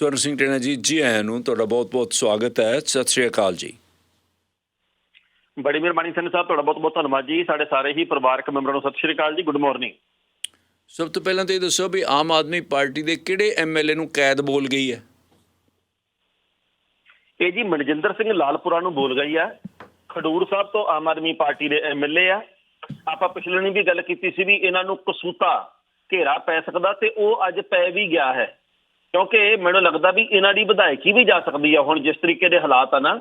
ਸਵਰਨ ਸਿੰਘ ਟੇਣਾ ਜੀ ਜੀ ਆਇਆਂ ਨੂੰ ਤੁਹਾਡਾ ਬਹੁਤ-ਬਹੁਤ ਸਵਾਗਤ ਹੈ। ਸਤਿ ਸ਼੍ਰੀ ਅਕਾਲ ਜੀ। ਬੜੀ ਮਿਹਰਬਾਨੀ ਸਿੰਘ ਸਾਹਿਬ ਤੁਹਾਡਾ ਬਹੁਤ ਬਹੁਤ ਧੰਨਵਾਦ ਜੀ। ਸਾਡੇ ਸਾਰੇ ਹੀ ਪਰਿਵਾਰਕ ਮੈਂਬਰਾਂ ਨੂੰ ਸਤਿ ਸ਼੍ਰੀ ਅਕਾਲ ਜੀ। ਗੁੱਡ ਮਾਰਨਿੰਗ ਸਭ ਤੋਂ ਪਹਿਲਾਂ ਤਾਂ ਇਹ ਦੱਸੋ ਵੀ ਆਮ ਆਦਮੀ ਪਾਰਟੀ ਦੇ ਕਿਹੜੇ ਐਮਐਲਏ ਨੂੰ ਕੈਦ ਬੋਲ ਗਈ ਹੈ? ਇਹ ਜੀ ਮਨਜਿੰਦਰ ਸਿੰਘ ਲਾਲਪੁਰਾ ਨੂੰ ਬੋਲ ਗਈ ਆ ਖਡੂਰ ਸਾਹਿਬ ਤੋਂ ਆਮ ਆਦਮੀ ਪਾਰਟੀ ਦੇ ਐਮਐਲਏ ਆ ਆਪਾਂ ਪਿਛਲੇ ਦਿਨ ਵੀ ਗੱਲ ਕੀਤੀ ਸੀ ਵੀ ਇਹਨਾਂ ਨੂੰ ਕਸੂਤਾ ਘੇਰਾ ਪੈ ਸਕਦਾ ਤੇ ਉਹ ਅੱਜ ਪੈ ਵੀ ਗਿਆ ਹੈ। ਕਿਉਂਕਿ ਮੈਨੂੰ ਲੱਗਦਾ ਵੀ ਇਹਨਾਂ ਦੀ ਵਿਧਾਇਕੀ ਵੀ ਜਾ ਸਕਦੀ ਆ ਹੁਣ ਜਿਸ ਤਰੀਕੇ ਦੇ ਹਾਲਾਤ ਆ ਨਾ,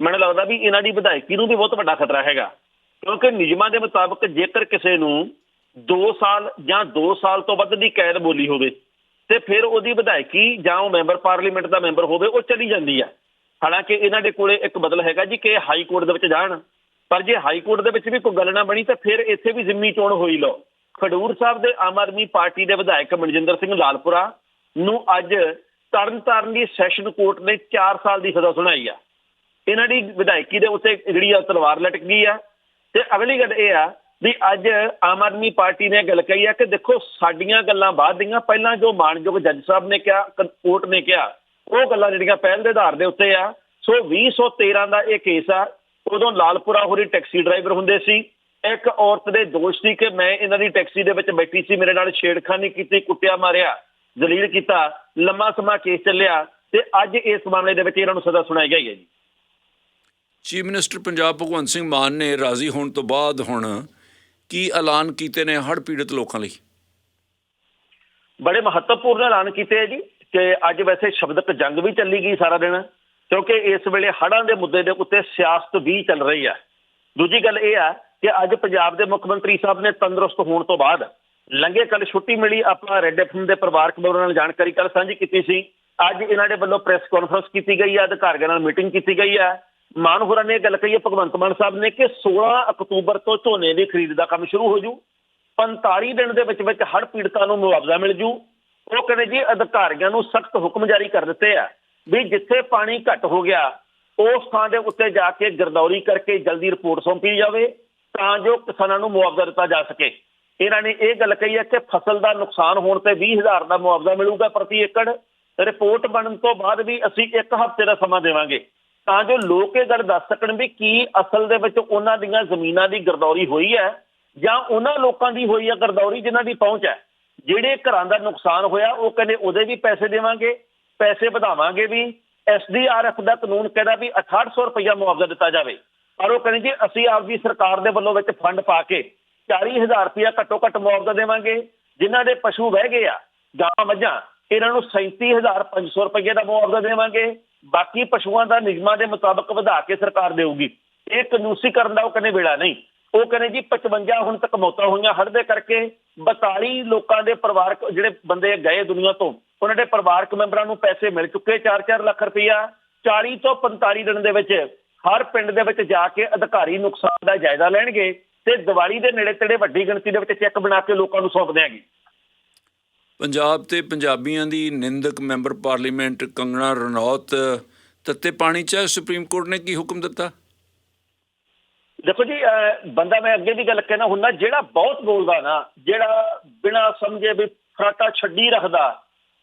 ਮੈਨੂੰ ਲੱਗਦਾ ਵੀ ਇਹਨਾਂ ਦੀ ਵਿਧਾਇਕੀ ਨੂੰ ਵੀ ਬਹੁਤ ਵੱਡਾ ਖਤਰਾ ਹੈਗਾ। ਕਿਉਂਕਿ ਨਿਯਮਾਂ ਦੇ ਮੁਤਾਬਕ ਜੇਕਰ ਕਿਸੇ ਨੂੰ 2 ਸਾਲ ਜਾਂ 2 ਸਾਲ ਤੋਂ ਵੱਧ ਦੀ ਕੈਦ ਬੋਲੀ ਹੋਵੇ ਤੇ ਫਿਰ ਉਹਦੀ ਵਿਧਾਇਕੀ ਜਾਂ ਉਹ ਮੈਂਬਰ ਪਾਰਲੀਮੈਂਟ ਦਾ ਮੈਂਬਰ ਹੋਵੇ, ਉਹ ਚਲੀ ਜਾਂਦੀ ਆ। ਹਾਲਾਂਕਿ ਇਹਨਾਂ ਦੇ ਕੋਲੇ ਇੱਕ ਬਦਲ ਹੈਗਾ ਜੀ ਕਿ ਹਾਈ ਕੋਰਟ ਦੇ ਵਿੱਚ ਜਾਣ, ਪਰ ਜੇ ਹਾਈ ਕੋਰਟ ਦੇ ਵਿੱਚ ਵੀ ਕੋਈ ਗੱਲ ਨਾ ਬਣੀ ਤਾਂ ਫਿਰ ਇੱਥੇ ਵੀ ਜ਼ਿੰਮੀ ਚੋਣ ਹੋਈ ਲੋ ਖਡੂਰ ਸਾਹਿਬ ਦੇ ਆਮ ਆਦਮੀ ਪਾਰਟੀ ਦੇ ਵਿਧਾਇਕ ਮਨਜਿੰਦਰ ਸਿੰਘ ਲਾਲਪੁਰਾ ਨੂੰ ਅੱਜ ਤਰਨਤਾਰਨ ਦੀ ਸੈਸ਼ਨ ਕੋਰਟ ਨੇ 4 ਸਾਲ ਦੀ ਸਜ਼ਾ ਸੁਣਾਈ ਆ। ਇਹਨਾਂ ਦੀ ਵਿਧਾਇਕੀ ਦੇ ਉੱਤੇ ਜਿਹੜੀ ਆ ਤਲਵਾਰ ਲਟਕ ਗਈ ਆ ਤੇ ਅਗਲੀ ਗੱਲ ਇਹ ਆ ਵੀ ਅੱਜ ਆਮ ਆਦਮੀ ਪਾਰਟੀ ਨੇ ਗੱਲ ਕਹੀ ਆ ਕਿ ਦੇਖੋ ਸਾਡੀਆਂ ਗੱਲਾਂ ਬਾਅਦ ਦੀਆਂ, ਪਹਿਲਾਂ ਜੋ ਮਾਨਯੋਗ ਜੱਜ ਸਾਹਿਬ ਨੇ ਕਿਹਾ ਕੋਰਟ ਨੇ ਕਿਹਾ, ਉਹ ਗੱਲਾਂ ਜਿਹੜੀਆਂ ਪਹਿਲ ਦੇ ਆਧਾਰ ਦੇ ਉੱਤੇ ਆ, ਸੋ 2013 ਦਾ ਇਹ ਕੇਸ ਆ, ਉਦੋਂ ਲਾਲਪੁਰਾ ਹੋਰੀ ਟੈਕਸੀ ਡਰਾਈਵਰ ਹੁੰਦੇ ਸੀ, ਇੱਕ ਔਰਤ ਦੇ ਦੋਸ਼ ਸੀ ਕਿ ਮੈਂ ਇਹਨਾਂ ਦੀ ਟੈਕਸੀ ਦੇ ਵਿੱਚ ਬੈਠੀ ਸੀ, ਮੇਰੇ ਨਾਲ ਛੇੜਖਾਨੀ ਕੀਤੀ, ਕੁੱਟਿਆ ਮਾਰਿਆ। ਜ਼ਲੀਲ ਕੀਤਾ ਲੰਮਾ ਸਮਾਂ ਕੇਸ ਚੱਲਿਆ ਤੇ ਅੱਜ ਇਸ ਮਾਮਲੇ ਦੇ ਵਿੱਚ ਇਹਨਾਂ ਨੂੰ ਸਜ਼ਾ ਸੁਣਾਈ ਗਈ ਹੈ ਜੀ। ਚੀਫ ਮਿਨਿਸਟਰ ਪੰਜਾਬ ਭਗਵੰਤ ਸਿੰਘ ਮਾਨ ਨੇ ਰਾਜ਼ੀ ਹੋਣ ਤੋਂ ਬਾਅਦ ਹੁਣ ਕੀ ਐਲਾਨ ਕੀਤੇ ਨੇ ਹੜ੍ਹ ਪੀੜਤ ਲੋਕਾਂ ਲਈ? ਬੜੇ ਮਹੱਤਵਪੂਰਨ ਐਲਾਨ ਕੀਤੇ ਹੈ ਜੀ ਕਿ ਅੱਜ ਵੈਸੇ ਸ਼ਬਦਕ ਜੰਗ ਵੀ ਚੱਲੀ ਗਈ ਸਾਰਾ ਦਿਨ ਕਿਉਂਕਿ ਇਸ ਵੇਲੇ ਹੜ੍ਹਾਂ ਦੇ ਮੁੱਦੇ ਦੇ ਉੱਤੇ ਸਿਆਸਤ ਵੀ ਚੱਲ ਰਹੀ ਹੈ। ਦੂਜੀ ਗੱਲ ਇਹ ਆ ਕਿ ਅੱਜ ਪੰਜਾਬ ਦੇ ਮੁੱਖ ਮੰਤਰੀ ਸਾਹਿਬ ਨੇ ਤੰਦਰੁਸਤ ਹੋਣ ਤੋਂ ਬਾਅਦ ਲੰਘੇ ਕੱਲ ਛੁੱਟੀ ਮਿਲੀ, ਆਪਾਂ ਰੈੱਡ ਐਫਐਮ ਦੇ ਪਰਿਵਾਰਕ ਮੈਂਬਰਾਂ ਨਾਲ ਜਾਣਕਾਰੀ ਕੱਲ ਸਾਂਝੀ ਕੀਤੀ ਸੀ। ਅੱਜ ਇਹਨਾਂ ਦੇ ਵੱਲੋਂ ਪ੍ਰੈਸ ਕਾਨਫਰੰਸ ਕੀਤੀ ਗਈ ਹੈ ਅਧਿਕਾਰੀਆਂ ਨਾਲ ਮੀਟਿੰਗ ਕੀਤੀ ਗਈ ਹੈ ਮਾਨ ਹੋਰਾਂ ਨੇ ਗੱਲ ਕਹੀ ਹੈ ਭਗਵੰਤ ਮਾਨ ਸਾਹਿਬ ਨੇ ਕਿ 16 ਅਕਤੂਬਰ ਤੋਂ ਝੋਨੇ ਦੀ ਖਰੀਦ ਦਾ ਕੰਮ ਸ਼ੁਰੂ ਹੋ ਜੂ। 45 ਦਿਨ ਦੇ ਵਿੱਚ ਵਿੱਚ ਹੜ੍ਹ ਪੀੜਤਾਂ ਨੂੰ ਮੁਆਵਜ਼ਾ ਮਿਲ ਜੂ। ਉਹ ਕਹਿੰਦੇ ਜੀ, ਅਧਿਕਾਰੀਆਂ ਨੂੰ ਸਖਤ ਹੁਕਮ ਜਾਰੀ ਕਰ ਦਿੱਤੇ ਆ ਵੀ ਜਿੱਥੇ ਪਾਣੀ ਘੱਟ ਹੋ ਗਿਆ, ਉਸ ਥਾਂ ਦੇ ਉੱਤੇ ਜਾ ਕੇ ਗਰਦੌਰੀ ਕਰਕੇ ਜਲਦੀ ਰਿਪੋਰਟ ਸੌਂਪੀ ਜਾਵੇ, ਤਾਂ ਜੋ ਕਿਸਾਨਾਂ ਨੂੰ ਮੁਆਵਜ਼ਾ ਦਿੱਤਾ ਜਾ ਸਕੇ। ਇਹਨਾਂ ਨੇ ਇਹ ਗੱਲ ਕਹੀ ਹੈ ਕਿ ਫਸਲ ਦਾ ਨੁਕਸਾਨ ਹੋਣ ਤੇ 20000 ਦਾ ਮੁਆਵਜ਼ਾ ਮਿਲੂਗਾ ਪ੍ਰਤੀ ਏਕੜ। ਰਿਪੋਰਟ ਬਣਨ ਤੋਂ ਬਾਅਦ ਵੀ ਅਸੀਂ ਇੱਕ ਹਫ਼ਤੇ ਦਾ ਸਮਾਂ ਦੇਵਾਂਗੇ। ਤਾਂ ਜੋ ਲੋਕ ਇਹ ਗੱਲ ਦੱਸ ਸਕਣ ਵੀ ਕੀ ਅਸਲ ਦੇ ਵਿੱਚ ਉਹਨਾਂ ਦੀਆਂ ਜ਼ਮੀਨਾਂ ਦੀ ਗਰਦੌਰੀ ਹੋਈ ਹੈ ਜਾਂ ਉਹਨਾਂ ਲੋਕਾਂ ਦੀ ਹੋਈ ਹੈ ਗਰਦੌਰੀ ਜਿਨ੍ਹਾਂ ਦੀ ਪਹੁੰਚ ਹੈ। ਜਿਹੜੇ ਘਰਾਂ ਦਾ ਨੁਕਸਾਨ ਹੋਇਆ, ਉਹ ਕਹਿੰਦੇ ਉਹਦੇ ਵੀ ਪੈਸੇ ਦੇਵਾਂਗੇ, ਪੈਸੇ ਵਧਾਵਾਂਗੇ ਵੀ। ਐਸਡੀਆਰਐਫ ਦਾ ਕਾਨੂੰਨ ਕਹਿੰਦਾ ਵੀ 6800 ਰੁਪਇਆ ਮੁਆਵਜ਼ਾ ਦਿੱਤਾ ਜਾਵੇ। ਪਰ ਉਹ ਕਹਿੰਦੇ ਜੀ, ਅਸੀਂ ਆਪਦੀ ਸਰਕਾਰ ਦੇ ਵੱਲੋਂ ਵਿੱਚ ਫੰਡ ਪਾ ਕੇ 40000 ਰੁਪਇਆ ਘੱਟੋ ਘੱਟ ਮੁਆਵਜ਼ਾ ਦੇਵਾਂਗੇ। ਜਿਨ੍ਹਾਂ ਦੇ ਪਸ਼ੂ ਵਹਿ ਗਏ ਆ ਗਾਂ ਮੱਝਾਂ, ਇਹਨਾਂ ਨੂੰ 37500 ਰੁਪਏ ਦਾ ਮੁਆਵਜ਼ਾ ਦੇਵਾਂਗੇ। ਬਾਕੀ ਪਸ਼ੂਆਂ ਦਾ ਨਿਯਮਾਂ ਦੇ ਮੁਤਾਬਕ ਵਧਾ ਕੇ ਸਰਕਾਰ ਦੇਊਗੀ। ਇਹ ਕਾਨੂੰਸੀ ਕਰਨ ਦਾ ਉਹ ਕਹਿੰਦੇ ਵੇਲਾ ਨਹੀਂ। ਉਹ ਕਹਿੰਦੇ ਜੀ 55 ਹੁਣ ਤੱਕ ਮੌਤਾਂ ਹੋਈਆਂ, ਹੜ੍ਹ ਦੇ ਕਰਕੇ 42 ਲੋਕਾਂ ਦੇ ਪਰਿਵਾਰਕ ਜਿਹੜੇ ਬੰਦੇ ਗਏ ਦੁਨੀਆ ਤੋਂ, ਉਹਨਾਂ ਦੇ ਪਰਿਵਾਰਕ ਮੈਂਬਰਾਂ ਨੂੰ ਪੈਸੇ ਮਿਲ ਚੁੱਕੇ 4-4 ਲੱਖ ਰੁਪਇਆ। 40 ਤੋਂ 45 ਦਿਨ ਦੇ ਵਿੱਚ ਹਰ ਪਿੰਡ ਦੇ ਵਿੱਚ ਜਾ ਕੇ ਅਧਿਕਾਰੀ ਨੁਕਸਾਨ ਦਾ ਜਾਇਜ਼ਾ ਲੈਣਗੇ। ਤੇ ਦੀਵਾਲੀ ਦੇ ਨੇੜੇ ਤੇੜੇ ਵੱਡੀ ਗਿਣਤੀ ਦੇ ਵਿੱਚ ਚੈੱਕ ਬਣਾ ਕੇ ਲੋਕਾਂ ਨੂੰ ਸੌਂਪ ਦੇਣਗੇ ਪੰਜਾਬ ਤੇ ਪੰਜਾਬੀਆਂ ਦੀ ਨਿੰਦਕ ਮੈਂਬਰ ਪਾਰਲੀਮੈਂਟ ਕੰਗਣਾ ਰਣੌਤ ਤੱਤੇ ਪਾਣੀ ਚ। ਸੁਪਰੀਮ ਕੋਰਟ ਨੇ ਕੀ ਹੁਕਮ ਦਿੱਤਾ ਦੇਖੋ ਜੀ ਬੰਦਾ ਮੈਂ ਅੱਗੇ ਵੀ ਗੱਲ ਕਹਿਣਾ ਹੁੰਦਾ ਜਿਹੜਾ ਬਹੁਤ ਬੋਲਦਾ ਨਾ ਜਿਹੜਾ ਬਿਨਾ ਸਮਝੇ ਵੀ ਫਰਾਟਾ ਛੱਡੀ ਰੱਖਦਾ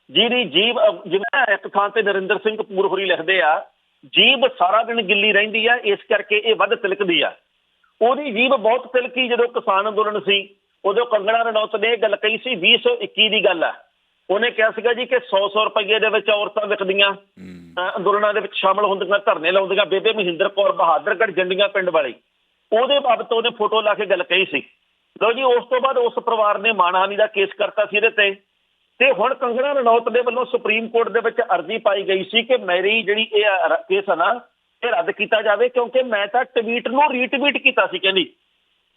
ਜਿਹਦੀ ਜੀਬ ਅਹ ਜਿਵੇਂ ਇੱਕ ਥਾਂ ਤੇ ਨਰਿੰਦਰ ਸਿੰਘ ਕਪੂਰ ਹੋਰੀ ਲਿਖਦੇ ਆ ਜੀਬ ਸਾਰਾ ਦਿਨ ਗਿੱਲੀ ਰਹਿੰਦੀ ਆ ਇਸ ਕਰਕੇ ਇਹ ਵੱਧ ਤਿਲਕਦੀ ਆ ਉਹਦੀ ਜੀਬ ਬਹੁਤ ਤਿਲਕੀ ਜਦੋਂ ਕਿਸਾਨ ਅੰਦੋਲਨ ਸੀ ਉਦੋਂ ਕੰਗਣਾ ਰਣੌਤ ਨੇ ਇਹ ਗੱਲ ਕਹੀ ਸੀ 2021 ਦੀ ਗੱਲ ਆ। ਉਹਨੇ ਕਿਹਾ ਸੀਗਾ ਜੀ ਕਿ 100-100 ਰੁਪਏ ਦੇ ਵਿੱਚ ਔਰਤਾਂ ਵਿਕਦੀਆਂ ਅੰਦੋਲਨਾਂ ਦੇ ਵਿੱਚ ਸ਼ਾਮਲ ਹੁੰਦੀਆਂ ਧਰਨੇ ਲਾਉਂਦੀਆਂ ਬੇਬੇ ਮਹਿੰਦਰ ਕੌਰ ਬਹਾਦਰਗੜ੍ਹ ਜੰਡੀਆਂ ਪਿੰਡ ਵਾਲੀ। ਉਹਦੇ ਬਾਬਤ ਉਹਨੇ ਫੋਟੋ ਲਾ ਕੇ ਗੱਲ ਕਹੀ ਸੀ। ਲਓ ਜੀ ਉਸ ਤੋਂ ਬਾਅਦ ਉਸ ਪਰਿਵਾਰ ਨੇ ਮਾਨਹਾਨੀ ਦਾ ਕੇਸ ਕਰਤਾ ਸੀ ਇਹਦੇ ਤੇ। ਤੇ ਹੁਣ ਕੰਗਣਾ ਰਣੌਤ ਦੇ ਵੱਲੋਂ ਸੁਪਰੀਮ ਕੋਰਟ ਦੇ ਵਿੱਚ ਅਰਜ਼ੀ ਪਾਈ ਗਈ ਸੀ ਕਿ ਮੇਰੀ ਜਿਹੜੀ ਇਹ ਕੇਸ ਆ ਨਾ ਇਹ ਰੱਦ ਕੀਤਾ ਜਾਵੇ ਕਿਉਂਕਿ ਮੈਂ ਤਾਂ ਟਵੀਟ ਨੂੰ ਰੀਟਵੀਟ ਕੀਤਾ ਸੀ ਕਹਿੰਦੀ।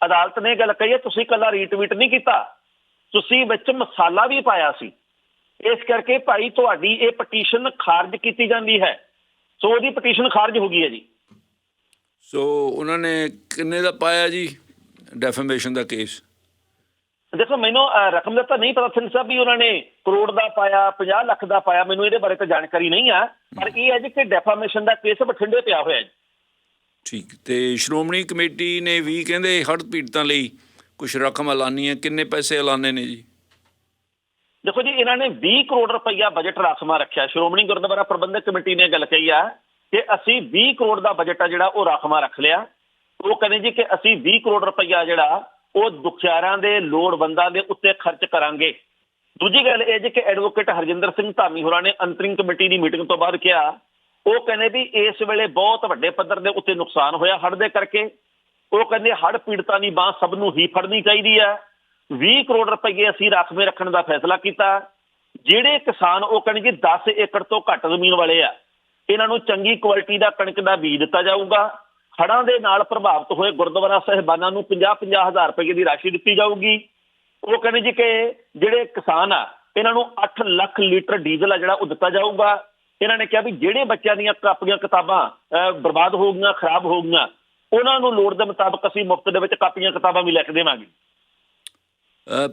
ਅਦਾਲਤ ਨੇ ਗੱਲ ਕਹੀ ਹੈ, ਤੁਸੀਂ ਕੱਲਾ ਰੀਟਵੀਟ ਨਹੀਂ ਕੀਤਾ। ਤੁਸੀਂ ਵਿੱਚ ਮਸਾਲਾ ਵੀ ਪਾਇਆ ਸੀ। ਇਸ ਕਰਕੇ ਭਾਈ ਤੁਹਾਡੀ ਇਹ ਪਟੀਸ਼ਨ ਖਾਰਜ ਕੀਤੀ ਜਾਂਦੀ ਹੈ। ਸੋ ਉਹਦੀ ਪਟੀਸ਼ਨ ਖਾਰਜ ਹੋ ਗਈ ਹੈ ਜੀ। ਸੋ ਉਹਨਾਂ ਨੇ ਕਿੰਨੇ ਦਾ ਪਾਇਆ ਜੀ? ਡੈਫੇਮੇਸ਼ਨ ਦਾ ਕੇਸ ਦੇਖੋ ਮੈਨੂੰ ਰਕਮ ਦਾ ਤਾਂ ਨਹੀਂ ਪਤਾ ਸਿੰਘ ਸਾਹਿਬ ਵੀ ਉਹਨਾਂ ਨੇ ਕਰੋੜ ਦਾ ਪਾਇਆ 50 ਲੱਖ ਦਾ ਪਾਇਆ ਮੈਨੂੰ ਇਹਦੇ ਬਾਰੇ ਤਾਂ ਜਾਣਕਾਰੀ ਨਹੀਂ ਆ। ਪਰ ਇਹ ਹੈ ਜੀ ਕਿ ਡੈਫਾਮੇਸ਼ਨ ਦਾ ਕੇਸ ਬਠਿੰਡੇ ਪਿਆ ਹੋਇਆ ਹੈ ਠੀਕ ਤੇ ਸ਼੍ਰੋਮਣੀ ਕਮੇਟੀ ਨੇ ਵੀ ਕਹਿੰਦੇ ਹੜ੍ਹ ਪੀੜਤਾਂ ਲਈ ਕੁਝ ਰਕਮ ਐਲਾਨੀ ਹੈ। ਕਿੰਨੇ ਪੈਸੇ ਐਲਾਨੇ ਨੇ ਜੀ? ਦੇਖੋ ਜੀ ਇਹਨਾਂ ਨੇ 20 ਕਰੋੜ ਰੁਪਈਆ ਬਜਟ ਰਾਖਵਾਂ ਰੱਖਿਆ। ਸ਼੍ਰੋਮਣੀ ਗੁਰਦੁਆਰਾ ਪ੍ਰਬੰਧਕ ਕਮੇਟੀ ਨੇ ਗੱਲ ਕਹੀ ਆ ਕਿ ਅਸੀਂ 20 ਕਰੋੜ ਦਾ ਬਜਟ ਆ ਜਿਹੜਾ ਉਹ ਰਾਖਵਾਂ ਰੱਖ ਲਿਆ। ਉਹ ਕਹਿੰਦੇ ਜੀ ਕਿ ਅਸੀਂ 20 ਕਰੋੜ ਰੁਪਈਆ ਜਿਹੜਾ ਉਹ ਦੁਖਿਆਰਾਂ ਦੇ ਲੋੜਵੰਦਾਂ ਦੇ ਉੱਤੇ ਖਰਚ ਕਰਾਂਗੇ। ਦੂਜੀ ਗੱਲ ਇਹ ਜੀ ਕਿ ਐਡਵੋਕੇਟ ਹਰਜਿੰਦਰ ਸਿੰਘ ਧਾਮੀ ਹੋਰਾਂ ਨੇ ਅੰਤਰਿੰਗ ਕਮੇਟੀ ਦੀ ਮੀਟਿੰਗ ਤੋਂ ਬਾਅਦ ਕਿਹਾ, ਉਹ ਕਹਿੰਦੇ ਵੀ ਇਸ ਵੇਲੇ ਬਹੁਤ ਵੱਡੇ ਪੱਧਰ ਦੇ ਉੱਤੇ ਨੁਕਸਾਨ ਹੋਇਆ ਹੜ੍ਹ ਦੇ ਕਰਕੇ। ਉਹ ਕਹਿੰਦੇ ਹੜ੍ਹ ਪੀੜਤਾਂ ਦੀ ਬਾਹ ਸਭ ਨੂੰ ਹੀ ਫੜਨੀ ਚਾਹੀਦੀ ਹੈ 20 ਕਰੋੜ ਰੁਪਏ ਅਸੀਂ ਰਾਖਵੇਂ ਰੱਖਣ ਦਾ ਫੈਸਲਾ ਕੀਤਾ। ਜਿਹੜੇ ਕਿਸਾਨ ਉਹ ਕਹਿੰਦੇ ਜੀ 10 ਏਕੜ ਤੋਂ ਘੱਟ ਜ਼ਮੀਨ ਵਾਲੇ ਆ, ਇਹਨਾਂ ਨੂੰ ਚੰਗੀ ਕੁਆਲਿਟੀ ਦਾ ਕਣਕ ਦਾ ਬੀਜ ਦਿੱਤਾ ਜਾਊਗਾ। ਹੜ੍ਹਾਂ ਦੇ ਨਾਲ ਪ੍ਰਭਾਵਿਤ ਹੋਏ ਗੁਰਦੁਆਰਾ ਸਾਹਿਬਾਨਾਂ ਨੂੰ 50-50 ਹਜ਼ਾਰ ਰੁਪਏ ਦੀ ਰਾਸ਼ੀ ਦਿੱਤੀ ਜਾਊਗੀ। ਉਹ ਕਹਿੰਦੇ ਜੀ ਕਿ ਜਿਹੜੇ ਕਿਸਾਨ ਆ, ਇਹਨਾਂ ਨੂੰ 8 ਲੱਖ ਲੀਟਰ ਡੀਜ਼ਲ ਆ ਜਿਹੜਾ ਉਹ ਦਿੱਤਾ ਜਾਊਗਾ। ਇਹਨਾਂ ਨੇ ਕਿਹਾ ਵੀ ਜਿਹੜੇ ਬੱਚਿਆਂ ਦੀਆਂ ਕਾਪੀਆਂ ਕਿਤਾਬਾਂ ਬਰਬਾਦ ਹੋ ਗਈਆਂ, ਖਰਾਬ ਹੋ ਗਈਆਂ, ਉਹਨਾਂ ਨੂੰ ਲੋੜ ਦੇ ਮੁਤਾਬਕ ਅਸੀਂ ਮੁਫਤ ਦੇ ਵਿੱਚ ਕਾਪੀਆਂ ਕਿਤਾਬਾਂ ਵੀ ਲੈ ਕੇ ਦੇਵਾਂਗੇ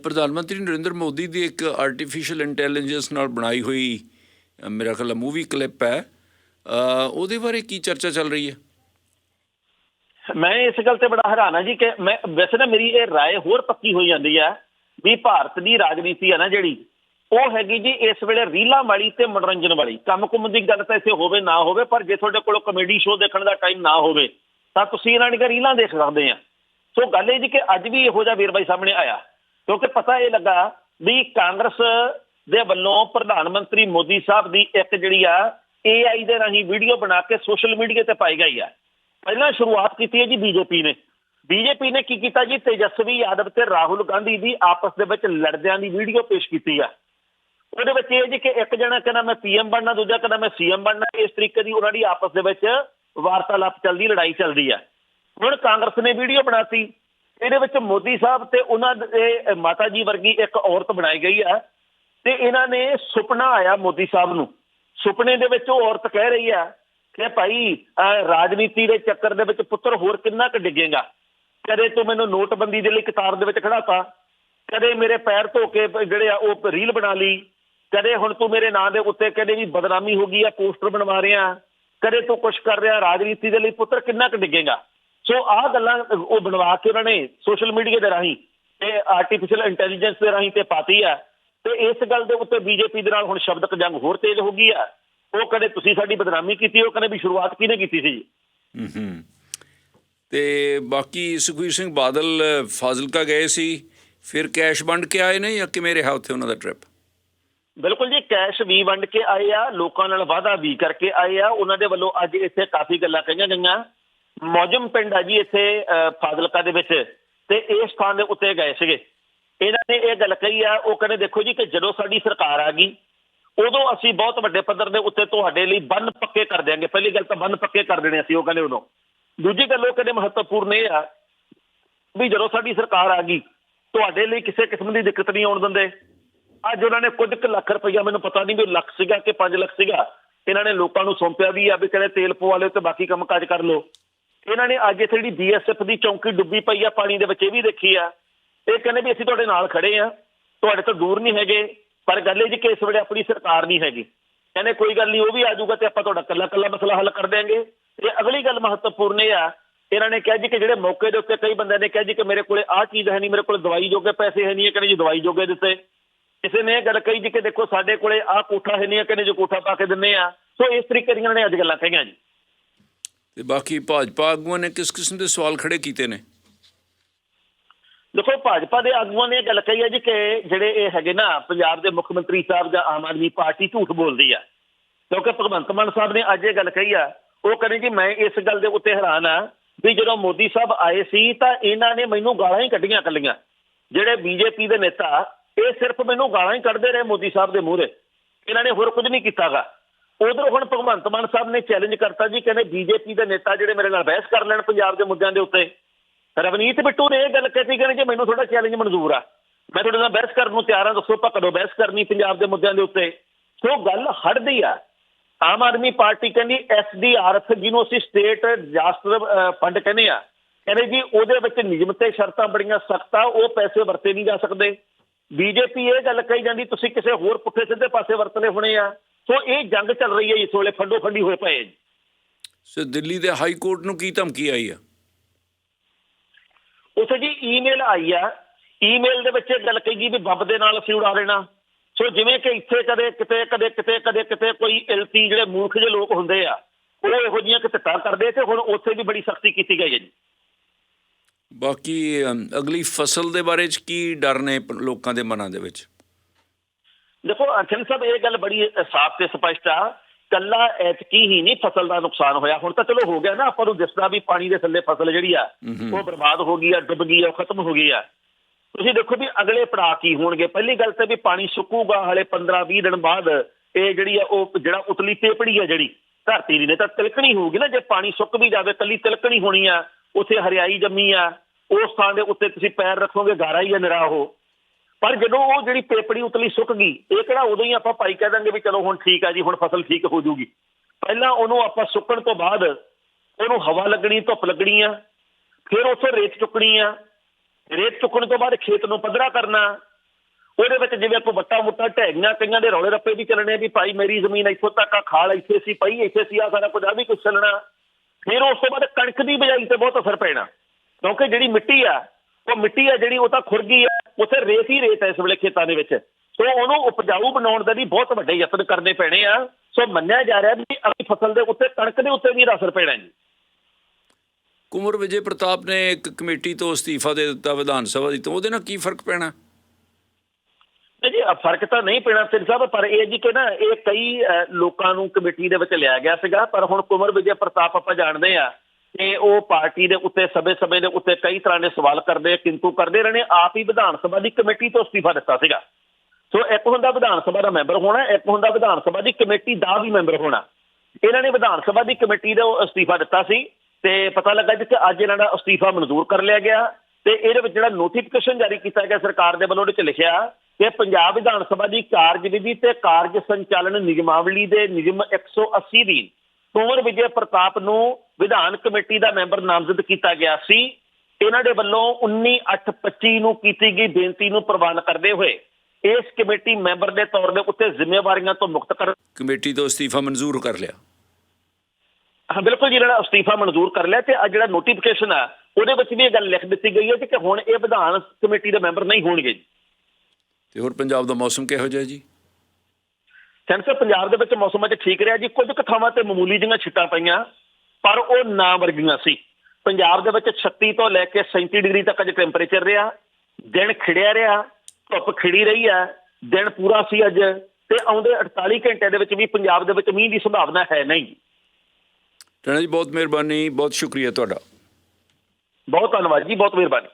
ਪ੍ਰਧਾਨ ਮੰਤਰੀ ਨਰਿੰਦਰ ਮੋਦੀ ਦੀ ਇੱਕ ਆਰਟੀਫੀਸ਼ੀਅਲ ਇੰਟੈਲੀਜੈਂਸ ਨਾਲ ਬਣਾਈ ਹੋਈ ਮੇਰਾ ਖਿਆਲ ਮੂਵੀ ਕਲਿੱਪ ਹੈ। ਉਹਦੇ ਬਾਰੇ ਕੀ ਚਰਚਾ ਚੱਲ ਰਹੀ ਹੈ? ਮੈਂ ਇਸ ਗੱਲ ਤੇ ਬੜਾ ਹੈਰਾਨ ਹਾਂ ਜੀ ਕਿ ਮੈਂ ਵੈਸੇ ਨਾ ਮੇਰੀ ਇਹ رائے ਹੋਰ ਪੱਕੀ ਹੋਈ ਜਾਂਦੀ ਆ ਵੀ ਭਾਰਤ ਦੀ ਰਾਜਨੀਤੀ ਆ ਨਾ ਜਿਹੜੀ ਉਹ ਹੈਗੀ ਜੀ ਇਸ ਵੇਲੇ ਰੀਲਾਂ ਵਾਲੀ ਤੇ ਮਨੋਰੰਜਨ ਵਾਲੀ ਕੰਮ ਕੁੰਮ ਦੀ ਗੱਲ ਤਾਂ ਇੱਥੇ ਹੋਵੇ ਨਾ ਹੋਵੇ ਪਰ ਜੇ ਤੁਹਾਡੇ ਕੋਲ ਕਮੇਡੀ ਸ਼ੋਅ ਦੇਖਣ ਦਾ ਟਾਈਮ ਨਾ ਹੋਵੇ ਤਾਂ ਤੁਸੀਂ ਇਹਨਾਂ ਦੀਆਂ ਰੀਲਾਂ ਦੇਖ ਸਕਦੇ ਆ ਸੋ ਗੱਲ ਇਹ ਜੀ ਕਿ ਅੱਜ ਵੀ ਇਹੋ ਜਿਹਾ ਵੀਰ ਬਾਈ ਸਾਹਮਣੇ ਆਇਆ ਕਿਉਂਕਿ ਪਤਾ ਇਹ ਲੱਗਾ ਵੀ ਕਾਂਗਰਸ ਦੇ ਵੱਲੋਂ ਪ੍ਰਧਾਨ ਮੰਤਰੀ ਮੋਦੀ ਸਾਹਿਬ ਦੀ ਇੱਕ ਜਿਹੜੀ ਆ AI ਦੇ ਰਾਹੀਂ ਵੀਡੀਓ ਬਣਾ ਕੇ ਸੋਸ਼ਲ ਮੀਡੀਆ ਤੇ ਪਾਈ ਗਈ ਆ ਪਹਿਲਾਂ ਸ਼ੁਰੂਆਤ ਕੀਤੀ ਹੈ ਜੀ ਬੀਜੇਪੀ ਨੇ। ਬੀਜੇਪੀ ਨੇ ਕੀ ਕੀਤਾ ਜੀ? ਤੇਜਸਵੀ ਯਾਦਵ ਤੇ ਰਾਹੁਲ ਗਾਂਧੀ ਦੀ ਆਪਸ ਦੇ ਵਿੱਚ ਲੜਦਿਆਂ ਦੀ ਵੀਡੀਓ ਪੇਸ਼ ਕੀਤੀ ਆ। ਉਹਦੇ ਵਿੱਚ ਇਹ ਜੀ ਕਿ ਇੱਕ ਜਣਾ ਕਹਿੰਦਾ ਮੈਂ ਪੀਐਮ ਬਣਨਾ, ਦੂਜਾ ਕਹਿੰਦਾ ਮੈਂ ਸੀਐਮ ਬਣਨਾ। ਇਸ ਤਰੀਕੇ ਦੀ ਉਹਨਾਂ ਦੀ ਆਪਸ ਦੇ ਵਿੱਚ ਵਾਰਤਾਲਾਪ ਚੱਲਦੀ, ਲੜਾਈ ਚੱਲਦੀ ਆ। ਹੁਣ ਕਾਂਗਰਸ ਨੇ ਵੀਡੀਓ ਬਣਾਤੀ। ਇਹਦੇ ਵਿੱਚ ਮੋਦੀ ਸਾਹਿਬ ਤੇ ਉਹਨਾਂ ਦੇ ਮਾਤਾ ਜੀ ਵਰਗੀ ਇੱਕ ਔਰਤ ਬਣਾਈ ਗਈ ਆ ਤੇ ਇਹਨਾਂ ਨੇ ਸੁਪਨਾ ਆਇਆ ਮੋਦੀ ਸਾਹਿਬ ਨੂੰ। ਸੁਪਨੇ ਦੇ ਵਿੱਚ ਉਹ ਔਰਤ ਕਹਿ ਰਹੀ ਆ ਕਿ ਭਾਈ ਰਾਜਨੀਤੀ ਦੇ ਚੱਕਰ ਦੇ ਵਿੱਚ ਪੁੱਤਰ ਹੋਰ ਕਿੰਨਾ ਕੁ ਡਿੱਗੇਗਾ? ਕਦੇ ਤੂੰ ਮੈਨੂੰ ਨੋਟਬੰਦੀ ਦੇ ਲਈ ਕਤਾਰ ਦੇ ਵਿੱਚ ਖੜਾਤਾ ਕਦੇ ਮੇਰੇ ਪੈਰ ਧੋ ਕੇ ਜਿਹੜੇ ਆ, ਉਹ ਰੀਲ ਬਣਾ ਲਈ? ਕਦੇ ਹੁਣ ਤੂੰ ਮੇਰੇ ਨਾਂ ਦੇ ਉੱਤੇ ਕਦੇ ਵੀ ਬਦਨਾਮੀ ਹੋ ਗਈ ਆ, ਪੋਸਟਰ ਬਣਵਾ ਰਿਹਾ? ਕਦੇ ਤੂੰ ਕੁਛ ਕਰ ਰਿਹਾ, ਰਾਜਨੀਤੀ ਦੇ ਲਈ ਪੁੱਤਰ ਕਿੰਨਾ ਕੁ ਡਿੱਗੇਗਾ? ਸੋ ਆਹ ਗੱਲਾਂ ਉਹ ਬਣਵਾ ਕੇ ਉਹਨਾਂ ਨੇ ਸੋਸ਼ਲ ਮੀਡੀਆ ਦੇ ਰਾਹੀਂ ਤੇ ਆਰਟੀਫੀਸ਼ੀਅਲ ਇੰਟੈਲੀਜੈਂਸ ਦੇ ਰਾਹੀਂ ਤੇ ਪਾਤੀ ਆ। ਤੇ ਇਸ ਗੱਲ ਦੇ ਉੱਤੇ ਬੀਜੇਪੀ ਦੇ ਨਾਲ ਹੁਣ ਸ਼ਬਦਕ ਜੰਗ ਹੋਰ ਤੇਜ਼ ਹੋ ਗਈ ਆ। ਉਹ ਕਦੇ ਤੁਸੀਂ ਸਾਡੀ ਬਦਨਾਮੀ ਕੀਤੀ ਉਹ ਕਹਿੰਦੇ ਵੀ ਸ਼ੁਰੂਆਤ ਕਿਹਨੇ ਕੀਤੀ ਸੀ ਜੀ? ਹੂੰ ਹੂੰ ਤੇ ਬਾਕੀ ਸੁਖਬੀਰ ਸਿੰਘ ਬਾਦਲ ਫਾਜ਼ਿਲਕਾ ਗਏ ਸੀ ਫਿਰ ਕੈਸ਼ ਵੰਡ ਕੇ ਆਏ ਨੇ ਜਾਂ ਕਿਵੇਂ ਰਿਹਾ ਉੱਥੇ ਉਹਨਾਂ ਦਾ ਟ੍ਰਿਪ ਬਿਲਕੁਲ ਜੀ ਕੈਸ਼ ਵੀ ਵੰਡ ਕੇ ਆਏ ਆ ਲੋਕਾਂ ਨਾਲ ਵਾਅਦਾ ਵੀ ਕਰਕੇ ਆਏ ਆ। ਉਹਨਾਂ ਦੇ ਵੱਲੋਂ ਅੱਜ ਇੱਥੇ ਕਾਫੀ ਗੱਲਾਂ ਕਹੀਆਂ ਗਈਆਂ। ਮੌਜਮ ਪਿੰਡ ਆ ਜੀ ਇੱਥੇ ਫਾਜ਼ਿਲਕਾ ਦੇ ਵਿੱਚ। ਤੇ ਇਸ ਥਾਂ ਦੇ ਉੱਤੇ ਗਏ ਸੀਗੇ। ਇਹਨਾਂ ਨੇ ਇਹ ਗੱਲ ਕਹੀ ਆ ਉਹ ਕਹਿੰਦੇ ਦੇਖੋ ਜੀ ਕਿ ਜਦੋਂ ਸਾਡੀ ਸਰਕਾਰ ਆ ਗਈ ਉਦੋਂ ਅਸੀਂ ਬਹੁਤ ਵੱਡੇ ਪੱਧਰ ਦੇ ਉੱਤੇ ਤੁਹਾਡੇ ਲਈ ਬੰਨ ਪੱਕੇ ਕਰ ਦਿਆਂਗੇ। ਪਹਿਲੀ ਗੱਲ ਤਾਂ ਬੰਨ ਪੱਕੇ ਕਰ ਦੇਣੇ ਅਸੀਂ, ਉਹ ਕਹਿੰਦੇ ਉਦੋਂ। ਦੂਜੀ ਗੱਲ ਉਹ ਕਹਿੰਦੇ ਮਹੱਤਵਪੂਰਨ ਇਹ ਆ ਵੀ ਜਦੋਂ ਸਾਡੀ ਸਰਕਾਰ ਆ ਗਈ, ਤੁਹਾਡੇ ਲਈ ਕਿਸੇ ਕਿਸਮ ਦੀ ਦਿੱਕਤ ਨਹੀਂ ਆਉਣ ਦਿੰਦੇ। ਅੱਜ ਉਹਨਾਂ ਨੇ ਕੁਝ ਕੁ ਲੱਖ ਰੁਪਈਆ, ਮੈਨੂੰ ਪਤਾ ਨਹੀਂ ਵੀ ਲੱਖ ਸੀਗਾ ਕਿ 5 ਲੱਖ ਸੀਗਾ। ਇਹਨਾਂ ਨੇ ਲੋਕਾਂ ਨੂੰ ਸੌਂਪਿਆ ਵੀ ਆ ਵੀ ਕਹਿੰਦੇ ਤੇਲ ਪਵਾ ਲਿਓ ਤੇ ਬਾਕੀ ਕੰਮ ਕਾਜ ਕਰ ਲਓ। ਇਹਨਾਂ ਨੇ ਅੱਜ ਇੱਥੇ ਜਿਹੜੀ ਬੀਐਸਐਫ ਦੀ ਚੌਂਕੀ ਡੁੱਬੀ ਪਈ ਆ, ਪਾਣੀ ਦੇ ਵਿੱਚ ਇਹ ਵੀ ਦੇਖੀ ਆ। ਇਹ ਕਹਿੰਦੇ ਵੀ ਅਸੀਂ ਤੁਹਾਡੇ ਨਾਲ ਖੜੇ ਆ, ਤੁਹਾਡੇ ਤੋਂ ਦੂਰ ਨਹੀਂ ਹੈਗੇ। ਪਰ ਗੱਲ ਇਹ ਜੀ ਕਿ ਇਸ ਵੇਲੇ ਆਪਣੀ ਸਰਕਾਰ ਨਹੀਂ ਹੈਗੀ। ਕਹਿੰਦੇ ਕੋਈ ਗੱਲ ਨਹੀਂ, ਉਹ ਵੀ ਆ ਜਾਊਗਾ ਤੇ ਆਪਾਂ ਤੁਹਾਡਾ ਕੱਲਾ ਕੱਲਾ ਮਸਲਾ ਹੱਲ ਕਰ ਦਿਆਂਗੇ। ਤੇ ਅਗਲੀ ਗੱਲ ਮਹੱਤਵਪੂਰਨ ਇਹ ਆ, ਇਹਨਾਂ ਨੇ ਕਿਹਾ ਜੀ ਕਿ ਜਿਹੜੇ ਮੌਕੇ ਦੇ ਉੱਤੇ ਕਈ ਬੰਦਿਆਂ ਨੇ ਕਿਹਾ ਜੀ ਕਿ ਮੇਰੇ ਕੋਲੇ ਆਹ ਚੀਜ਼ ਹੈ ਨਹੀਂ, ਮੇਰੇ ਕੋਲ ਦਵਾਈ ਜੋਗੇ ਪੈਸੇ ਹੈ ਨਹੀਂ, ਇਹ ਕਹਿੰਦੇ ਜੀ ਦਵਾਈ ਜੋਗੇ ਦਿੱਤੇ। ਕਿਸੇ ਨੇ ਇਹ ਗੱਲ ਕਹੀ ਜੀ ਕਿ ਦੇਖੋ ਸਾਡੇ ਕੋਲੇ ਆਹ ਕੋਠਾ ਹੈ ਨਹੀਂ, ਇਹ ਕਹਿੰਦੇ ਜੋ ਕੋਠਾ ਪਾ ਕੇ ਦਿੰਨੇ ਆ। ਸੋ ਇਸ ਤਰੀਕੇ ਦੀਆਂ ਇਹਨਾਂ ਨੇ ਅੱਜ ਗੱਲਾਂ ਕਹੀਆਂ ਜੀ। ਤੇ ਬਾਕੀ ਭਾਜਪਾ ਆਗੂਆਂ ਨੇ ਕਿਸ ਕਿਸਮ ਦੇ ਸਵਾਲ ਖੜੇ ਕੀਤੇ ਨੇ? ਦੇਖੋ, ਭਾਜਪਾ ਦੇ ਆਗੂਆਂ ਨੇ ਇਹ ਗੱਲ ਕਹੀ ਹੈ ਜੀ ਕਿ ਜਿਹੜੇ ਇਹ ਹੈਗੇ ਨਾ, ਪੰਜਾਬ ਦੇ ਮੁੱਖ ਮੰਤਰੀ ਸਾਹਿਬ ਜਾਂ ਆਮ ਆਦਮੀ ਪਾਰਟੀ ਝੂਠ ਬੋਲਦੀ ਆ। ਕਿਉਂਕਿ ਭਗਵੰਤ ਮਾਨ ਸਾਹਿਬ ਨੇ ਅੱਜ ਇਹ ਗੱਲ ਕਹੀ ਆ, ਉਹ ਕਹਿੰਦੇ ਜੀ, ਮੈਂ ਇਸ ਗੱਲ ਦੇ ਉੱਤੇ ਹੈਰਾਨ ਆ ਵੀ ਜਦੋਂ ਮੋਦੀ ਸਾਹਿਬ ਆਏ ਸੀ, ਤਾਂ ਇਹਨਾਂ ਨੇ ਮੈਨੂੰ ਗਾਲਾਂ ਹੀ ਕੱਢੀਆਂ ਕੱਲੀਆਂ ਜਿਹੜੇ ਬੀਜੇਪੀ ਦੇ ਨੇਤਾ, ਇਹ ਸਿਰਫ ਮੈਨੂੰ ਗਾਲਾਂ ਹੀ ਕੱਢਦੇ ਰਹੇ ਮੋਦੀ ਸਾਹਿਬ ਦੇ ਮੂਹਰੇ। ਇਹਨਾਂ ਨੇ ਹੋਰ ਕੁਝ ਨਹੀਂ ਕੀਤਾਗਾ। ਉਧਰ ਹੁਣ ਭਗਵੰਤ ਮਾਨ ਸਾਹਿਬ ਨੇ ਚੈਲੰਜ ਕਰਤਾ ਜੀ, ਕਹਿੰਦੇ ਬੀਜੇਪੀ ਦੇ ਨੇਤਾ ਜਿਹੜੇ ਮੇਰੇ ਨਾਲ ਬਹਿਸ ਕਰ ਲੈਣ ਪੰਜਾਬ ਦੇ ਮੁੱਦਿਆਂ ਦੇ ਉੱਤੇ। ਰਵਨੀਤ ਬਿੱਟੂ ਨੇ ਇਹ ਗੱਲ ਕਹੀ ਕਹਿੰਦੇ ਜੀ ਮੈਨੂੰ ਤੁਹਾਡਾ ਚੈਲੰਜ ਮਨਜ਼ੂਰ ਆ, ਮੈਂ ਤੁਹਾਡੇ ਨਾਲ ਬਹਿਸ ਕਰਨ ਨੂੰ ਤਿਆਰ ਹਾਂ, ਦੱਸੋ ਆਪਾਂ ਕਦੋਂ ਬਹਿਸ ਕਰਨੀ ਪੰਜਾਬ ਦੇ ਮੁੱਦਿਆਂ ਦੇ ਉੱਤੇ। ਸੋ ਗੱਲ ਹੜਦੀ ਆ। ਆਮ ਆਦਮੀ ਪਾਰਟੀ ਕਹਿੰਦੀ ਐਸਡੀਆਰਐਫ ਜਿਹਨੂੰ ਅਸੀਂ ਸਟੇਟ ਡਿਜ਼ਾਸਟਰ ਫੰਡ ਕਹਿੰਦੇ ਆ। ਕਹਿੰਦੇ ਜੀ ਉਹਦੇ ਵਿੱਚ ਨਿਯਮ ਤੇ ਸ਼ਰਤਾਂ ਬੜੀਆਂ ਸਖਤ ਆ, ਉਹ ਪੈਸੇ ਵਰਤੇ ਨਹੀਂ ਜਾ ਸਕਦੇ। ਬੀਜੇਪੀ ਇਹ ਗੱਲ ਕਹੀ ਜਾਂਦੀ, ਤੁਸੀਂ ਕਿਸੇ ਹੋਰ ਪੁੱਠੇ ਸਿੱਧੇ ਪਾਸੇ ਵਰਤਨੇ ਹੋਣੇ ਆ। ਸੋ ਇਹ ਜੰਗ ਚੱਲ ਰਹੀ ਹੈ ਇਸ ਵੇਲੇ ਫੰਡੋ ਫੰਡੀ ਹੋਏ ਪਏ ਜੀ। ਸੋ ਦਿੱਲੀ ਦੇ ਹਾਈ ਕੋਰਟ ਨੂੰ ਕੀ ਧਮਕੀ ਆਈ ਆ? ਉੱਥੇ ਜੀ ਈਮੇਲ ਆਈ ਆ। ਈਮੇਲ ਦੇ ਵਿੱਚ ਗੱਲ ਕਹੀ ਵੀ ਬੰਬ ਦੇ ਨਾਲ ਅਸੀਂ ਉਡਾ ਦੇਣਾ। ਸੋ ਜਿਵੇਂ ਕਿ ਇੱਥੇ ਕਦੇ ਕਿਤੇ ਕਦੇ ਕਿਤੇ ਕਦੇ ਕਿਤੇ ਕੋਈ ਇਲਤੀ ਜਿਹੜੇ ਮੂਰਖ ਜਿਹੇ ਲੋਕ ਹੁੰਦੇ ਆ ਉਹ ਇਹੋ ਜਿਹੀਆਂ ਕਿਤਾਂ ਕਰਦੇ ਤੇ ਹੁਣ ਉੱਥੇ ਵੀ ਬੜੀ ਸਖਤੀ ਕੀਤੀ ਗਈ ਹੈ ਜੀ। ਬਾਕੀ ਅਗਲੀ ਫਸਲ ਦੇ ਬਾਰੇ ਚ ਕੀ ਡਰ ਨੇ ਲੋਕਾਂ ਦੇ ਮਨਾਂ ਦੇ ਵਿੱਚ? ਦੇਖੋ ਅਖਿਲ ਸਾਹਿਬ ਇਹ ਗੱਲ ਬੜੀ ਸਾਫ਼ ਤੇ ਸਪਸ਼ਟ ਆ ਕੱਲਾ ਐਤਕੀ ਹੀ ਨਹੀਂ ਫਸਲ ਦਾ ਨੁਕਸਾਨ ਹੋਇਆ। ਹੁਣ ਤਾਂ ਚਲੋ ਹੋ ਗਿਆ ਨਾ ਆਪਾਂ ਨੂੰ ਦਿਸਦਾ ਵੀ ਪਾਣੀ ਦੇ ਥੱਲੇ ਫਸਲ ਜਿਹੜੀ ਆ ਉਹ ਬਰਬਾਦ ਹੋ ਗਈ ਆ ਡੁੱਬ ਗਈ ਆ ਖਤਮ ਹੋ ਗਈ ਆ। ਤੁਸੀਂ ਦੇਖੋ ਵੀ ਅਗਲੇ ਪੜਾਅ ਕੀ ਹੋਣਗੇ। ਪਹਿਲੀ ਗੱਲ ਤਾਂ ਵੀ ਪਾਣੀ ਸੁੱਕੂਗਾ ਹਲੇ 15 20 ਦਿਨ ਬਾਅਦ ਇਹ ਜਿਹੜੀ ਆ ਉਹ ਜਿਹੜਾ ਉਤਲੀ ਪੇਪੜੀ ਆ ਜਿਹੜੀ ਧਰਤੀ ਦੀ ਨੇ ਤਾਂ ਤਿਲਕਣੀ ਹੋਊਗੀ ਨਾ। ਜੇ ਪਾਣੀ ਸੁੱਕ ਵੀ ਜਾਵੇ ਕੱਲੀ ਤਿਲਕਣੀ ਹੋਣੀ ਆ ਉੱਥੇ ਹਰਿਆਈ ਜੰਮੀ ਆ ਉਸ ਥਾਂ ਦੇ ਉੱਤੇ ਤੁਸੀਂ ਪੈਰ ਰੱਖੋਗੇ ਗਾਰਾ ਹੀ ਆ ਨਿਰਾ ਉਹ। ਪਰ ਜਦੋਂ ਉਹ ਜਿਹੜੀ ਪੇਪੜੀ ਉਤਲੀ ਸੁੱਕ ਗਈ, ਇਹ ਕਿਹੜਾ ਉਦੋਂ ਹੀ ਆਪਾਂ ਭਾਈ ਕਹਿ ਦਾਂਗੇ ਵੀ ਚਲੋ ਹੁਣ ਠੀਕ ਆ ਜੀ, ਹੁਣ ਫਸਲ ਠੀਕ ਹੋ ਜੂਗੀ। ਪਹਿਲਾਂ ਉਹਨੂੰ ਆਪਾਂ ਸੁੱਕਣ ਤੋਂ ਬਾਅਦ ਉਹਨੂੰ ਹਵਾ ਲੱਗਣੀ, ਧੁੱਪ ਲੱਗਣੀ ਆ, ਫਿਰ ਉੱਥੇ ਰੇਤ ਚੁੱਕਣੀ ਆ। ਰੇਤ ਚੁੱਕਣ ਤੋਂ ਬਾਅਦ ਖੇਤ ਨੂੰ ਪੱਧਰਾ ਕਰਨਾ। ਉਹਦੇ ਵਿੱਚ ਜਿਵੇਂ ਆਪਾਂ ਵੱਟਾ ਮੁੱਟਾ ਢੈਗੀਆਂ ਕਈਆਂ ਦੇ ਰੌਲੇ ਰੱਪੇ ਵੀ ਚੱਲਣੇ ਵੀ ਭਾਈ ਮੇਰੀ ਜ਼ਮੀਨ ਇੱਥੋਂ ਤੱਕ ਆ, ਖਾਲ ਇੱਥੇ ਸੀ, ਪਈ ਇੱਥੇ ਸੀ, ਆ ਸਾਰਾ ਕੁਝ, ਆ ਵੀ ਕੁਝ ਚੱਲਣਾ। ਫਿਰ ਉਸ ਤੋਂ ਬਾਅਦ ਕਣਕ ਦੀ ਬਿਜਾਈ ਤੇ ਬਹੁਤ ਅਸਰ ਪੈਣਾ। ਕਿਉਂਕਿ ਜਿਹੜੀ ਮਿੱਟੀ ਆ ਉਹ ਮਿੱਟੀ ਆ ਜਿਹੜੀ ਉਹ ਤਾਂ ਖੁਰ ਗਈ ਆ। ਉੱਥੇ ਰੇਤ ਹੀ ਰੇਤ ਹੈ ਇਸ ਵੇਲੇ ਖੇਤਾਂ ਦੇ ਵਿੱਚ। ਸੋ ਉਹਨੂੰ ਉਪਜਾਊ ਬਣਾਉਣ ਦੇ ਲਈ ਬਹੁਤ ਵੱਡੇ ਯਤਨ ਕਰਨੇ ਪੈਣੇ ਆ। ਸੋ ਮੰਨਿਆ ਜਾ ਰਿਹਾ ਵੀ ਅਗਲੀ ਫਸਲ ਦੇ ਉੱਤੇ ਕਣਕ ਦੇ ਉੱਤੇ ਵੀ ਅਸਰ ਪੈਣਾ ਜੀ। ਕੁਮਰ ਵਿਜੇ ਪ੍ਰਤਾਪ ਨੇ ਇੱਕ ਕਮੇਟੀ ਤੋਂ ਅਸਤੀਫਾ ਦੇ ਦਿੱਤਾ ਵਿਧਾਨ ਸਭਾ ਦੀ ਤੋਂ ਉਹਦੇ ਨਾਲ ਕੀ ਫ਼ਰਕ ਪੈਣਾ? ਜੀ ਫ਼ਰਕ ਤਾਂ ਨਹੀਂ ਪੈਣਾ ਸਿੰਘ ਸਾਹਿਬ ਪਰ ਇਹ ਜੀ ਕਿ ਨਾ ਇਹ ਕਈ ਲੋਕਾਂ ਨੂੰ ਕਮੇਟੀ ਦੇ ਵਿੱਚ ਲਿਆ ਗਿਆ ਸੀਗਾ। ਪਰ ਹੁਣ ਕੁਮਰ ਵਿਜੇ ਪ੍ਰਤਾਪ ਆਪਾਂ ਜਾਣਦੇ ਆ ਕਿ ਉਹ ਪਾਰਟੀ ਦੇ ਉੱਤੇ ਸਮੇਂ-ਸਮੇਂ ਦੇ ਉੱਤੇ ਕਈ ਤਰ੍ਹਾਂ ਦੇ ਸਵਾਲ ਕਰਦੇ, ਕਿੰਤੂ ਕਰਦੇ ਰਹੇ ਨੇ। ਆਪ ਹੀ ਵਿਧਾਨ ਸਭਾ ਦੀ ਕਮੇਟੀ ਤੋਂ ਅਸਤੀਫਾ ਦਿੱਤਾ ਸੀਗਾ। ਸੋ ਇੱਕ ਹੁੰਦਾ ਵਿਧਾਨ ਸਭਾ ਦਾ ਮੈਂਬਰ ਹੋਣਾ, ਇੱਕ ਹੁੰਦਾ ਵਿਧਾਨ ਸਭਾ ਦੀ ਕਮੇਟੀ ਦਾ ਵੀ ਮੈਂਬਰ ਹੋਣਾ। ਇਹਨਾਂ ਨੇ ਵਿਧਾਨ ਸਭਾ ਦੀ ਕਮੇਟੀ ਦਾ ਅਸਤੀਫਾ ਦਿੱਤਾ ਸੀ ਤੇ ਪਤਾ ਲੱਗਾ ਜੀ ਕਿ ਅੱਜ ਇਹਨਾਂ ਦਾ ਅਸਤੀਫਾ ਮਨਜ਼ੂਰ ਕਰ ਲਿਆ ਗਿਆ ਤੇ ਇਹਦੇ ਵਿੱਚ ਜਿਹੜਾ ਨੋਟੀਫਿਕੇਸ਼ਨ ਜਾਰੀ ਕੀਤਾ ਗਿਆ ਸਰਕਾਰ ਦੇ ਵੱਲੋਂ, ਉਹਦੇ ਵਿੱਚ ਲਿਖਿਆ ਕਿ ਪੰਜਾਬ ਵਿਧਾਨ ਸਭਾ ਦੀ ਕਾਰਜਵਿਧੀ ਤੇ ਕਾਰਜ ਸੰਚਾਲਨ ਨਿਯਮਾਵਲੀ ਦੇ ਨਿਯਮ 180 ਦੀ ਕੁੰਵਰ ਵਿਜੇ ਪ੍ਰਤਾਪ ਨੂੰ ਵਿਧਾਨ ਕਮੇਟੀ ਦਾ ਮੈਂਬਰ ਨਾਮਜ਼ਦ ਕੀਤਾ ਗਿਆ ਸੀ। ਇਹਨਾਂ ਦੇ ਵੱਲੋਂ 19/8/25 ਨੂੰ ਕੀਤੀ ਗਈ ਬੇਨਤੀ ਨੂੰ ਪ੍ਰਵਾਨ ਕਰਦੇ ਹੋਏ ਇਸ ਕਮੇਟੀ ਮੈਂਬਰ ਦੇ ਤੌਰ ਦੇ ਉੱਤੇ ਜ਼ਿੰਮੇਵਾਰੀਆਂ ਤੋਂ ਮੁਕਤ ਕਰ ਕਮੇਟੀ ਤੋਂ ਅਸਤੀਫਾ ਮਨਜ਼ੂਰ ਕਰ ਲਿਆ। ਹਾਂ ਬਿਲਕੁਲ ਜੀ ਜਿਹੜਾ ਅਸਤੀਫਾ ਮਨਜ਼ੂਰ ਕਰ ਲਿਆ ਤੇ ਆ ਜਿਹੜਾ ਨੋਟੀਫਿਕੇਸ਼ਨ ਆ ਉਹਦੇ ਵਿੱਚ ਵੀ ਇਹ ਗੱਲ ਲਿਖ ਦਿੱਤੀ ਗਈ ਹੈ ਕਿ ਹੁਣ ਇਹ ਵਿਧਾਨ ਕਮੇਟੀ ਦੇ ਮੈਂਬਰ ਨਹੀਂ ਹੋਣਗੇ ਜੀ। ਤੇ ਹੋਰ ਪੰਜਾਬ ਦਾ ਮੌਸਮ ਕਿਹੋ ਜਿਹਾ ਜੀ? ਸੈਂਸਰ ਪੰਜਾਬ ਦੇ ਵਿੱਚ ਮੌਸਮ ਅੱਜ ਠੀਕ ਰਿਹਾ ਜੀ। ਕੁਝ ਕੁ ਥਾਵਾਂ ਤੇ ਮਾਮੂਲੀ ਜਿਹੀਆਂ ਛਿੱਟਾਂ ਪਈਆਂ ਪਰ ਉਹ ਨਾ ਵਰਗੀਆਂ ਸੀ। ਪੰਜਾਬ ਦੇ ਵਿੱਚ 36 ਤੋਂ ਲੈ ਕੇ 37 ਡਿਗਰੀ ਤੱਕ ਅੱਜ ਟੈਂਪਰੇਚਰ ਰਿਹਾ। ਦਿਨ ਖਿੜਿਆ ਰਿਹਾ ਧੁੱਪ ਖਿੜੀ ਰਹੀ ਆ ਦਿਨ ਪੂਰਾ ਸੀ ਅੱਜ ਤੇ ਆਉਂਦੇ 48 ਘੰਟੇ ਦੇ ਵਿੱਚ ਵੀ ਪੰਜਾਬ ਦੇ ਵਿੱਚ ਮੀਂਹ ਦੀ ਸੰਭਾਵਨਾ ਹੈ ਨਹੀਂ। ਟਣਾ ਜੀ ਬਹੁਤ ਮਿਹਰਬਾਨੀ ਬਹੁਤ ਸ਼ੁਕਰੀਆ ਤੁਹਾਡਾ। ਬਹੁਤ ਧੰਨਵਾਦ ਜੀ ਬਹੁਤ ਮਿਹਰਬਾਨੀ।